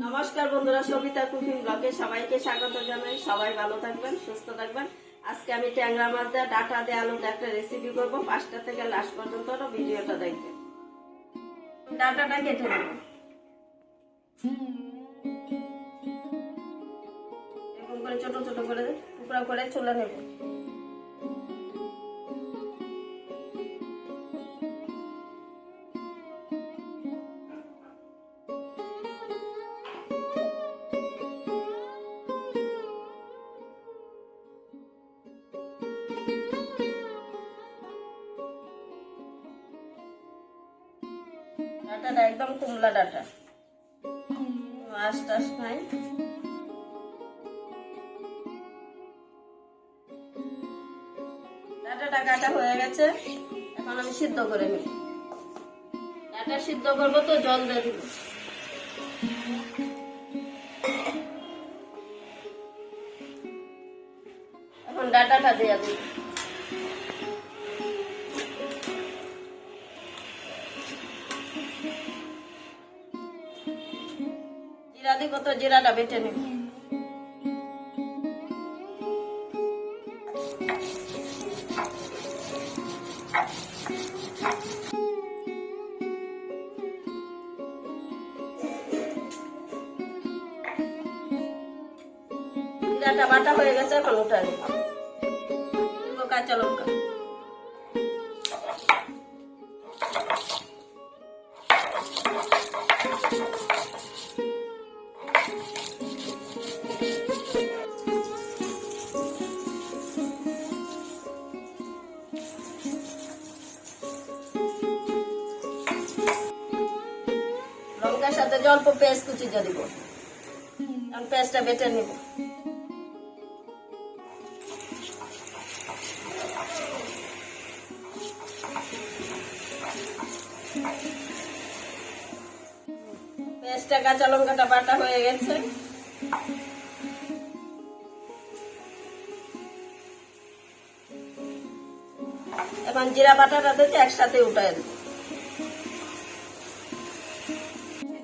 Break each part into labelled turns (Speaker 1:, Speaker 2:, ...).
Speaker 1: নমস্কার বন্ধুরা, সবিতা কুকিং ব্লকে সবাইকে স্বাগত জানাই। সবাই ভালো থাকবেন, সুস্থ থাকবেন। আজকে আমি ট্যাংরা মাছ দিয়ে ডাটা দিয়ে আলু একটা রেসিপি করব। পাঁচটা থেকে লাস্ট পর্যন্ত ভিডিওটা দেখবেন। ডাটাটা কেটে নেব। এরকম করে ছোট ছোট করে টুকরা করে চলে নেব। ডাটাটা একদম কুমলা ডাটা। মাছ টাছ নাই ডাটাটা কাটা হয়ে গেছে, এখন আমি সিদ্ধ করে নিই ডাটা সিদ্ধ করব তো জল দিয়ে দিব। এখন ডাটাটা দিয়ে দিব। জিরা দিব তো জিরাটা বেটে নেব জিরাটা বাটা হয়ে গেছে, এখন উঠে নেব দিব কাঁচা লঙ্কা। লঙ্কার সাথে অল্প পেঁয়াজ কুচি দিয়ে দিব। কারণ পেঁয়াজটা বেটে নিব। পেঁয়াজটা, কাঁচা লঙ্কাটা বাটা হয়ে গেছে। এখন জিরা বাটাটা দিতে একসাথে উঠাই দেব।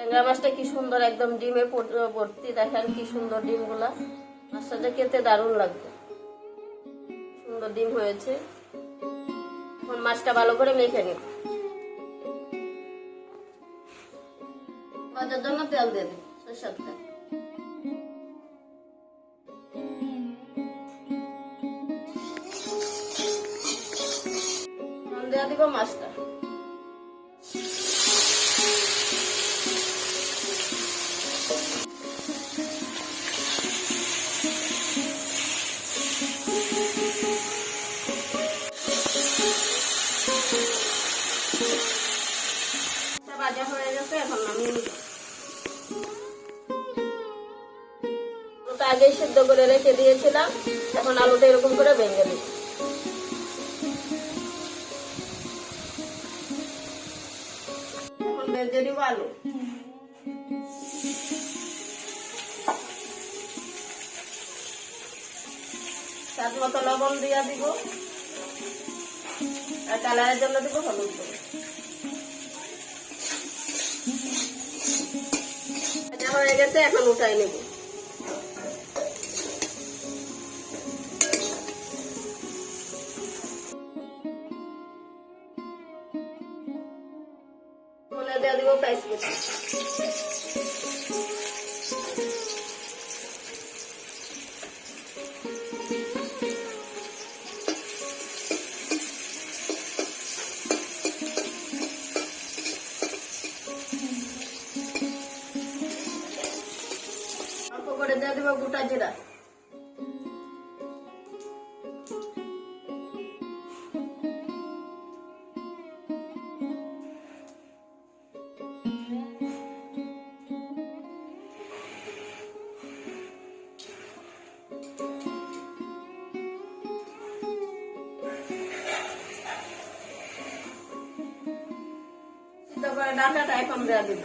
Speaker 1: ট্যাংরা মাছটা কি সুন্দর একদম ডিমে ভর্তি। দেখেন কি সুন্দর ডিমগুলা। মাছটা খেতে দারুণ লাগবে। সুন্দর ডিম হয়েছে। এখন মাছটা ভালো করে মেখে ভাজার জন্য তেল দিয়ে মাছটা। আগেই সিদ্ধ করে রেখে দিয়েছিলাম। এখন আলুটা এরকম করে ভেঙে এখন ভেজে মতো লবণ দিয়া দিব। আর কালারের জন্য দিব হলুদ গুঁড়ো। হয়ে গেছে, এখন উঠাই নেব। দিয়ে দিব পেঁয়াজ কুচি অল্প করে দিয়ে দিব গোটা জিরা। পরে ডাটাটা এখন দেওয়া দিব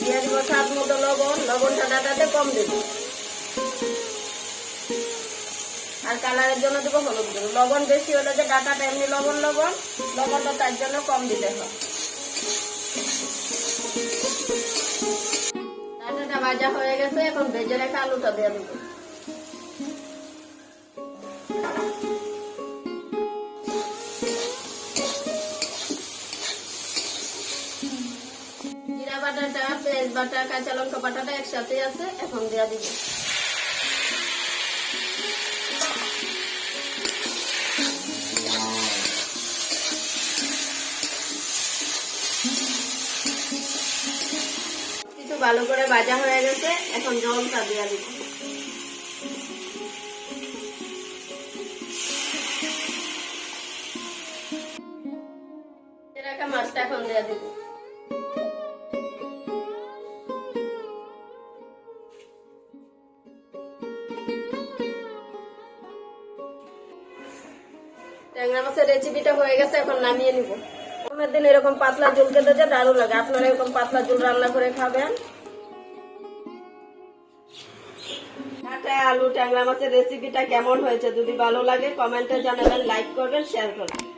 Speaker 1: দিয়ে দিব স্বাদ মতো লবণ লবণটা ডাটাতে কম দেবো আর কালারের জন্য দেবো হলুদ দেবো লবণ বেশি হলে যে ডাটাটা এমনি লবণ লবণ, লবণটা তার জন্য কম দিতে হয় ভাজা হয়ে গেছে, এখন ভেজে রেখে আলুটা দিয়ে দেবো। জিরা বাটাটা, পেঁয়াজ বাটা, কাঁচা লঙ্কা বাটাটা একসাথে আছে, এখন দিয়ে দিব। ভালো করে ভাজা হয়ে গেছে, এখন জলটা দিয়ে দিব। রাখা মাছটা এখন দিয়ে দিব। ট্যাংরা মাছের রেসিপিটা হয়ে গেছে, এখন নামিয়ে নিব। গরমের দিন এরকম পাতলা ঝোল খেতে যে দারুণ লাগে। আপনারা এরকম পাতলা ঝোল রান্না করে খাবেন। ডাটা আলু, ট্যাংরা মাছের রেসিপিটা কেমন হয়েছে যদি ভালো লাগে কমেন্টে জানাবেন লাইক করবেন শেয়ার করবেন।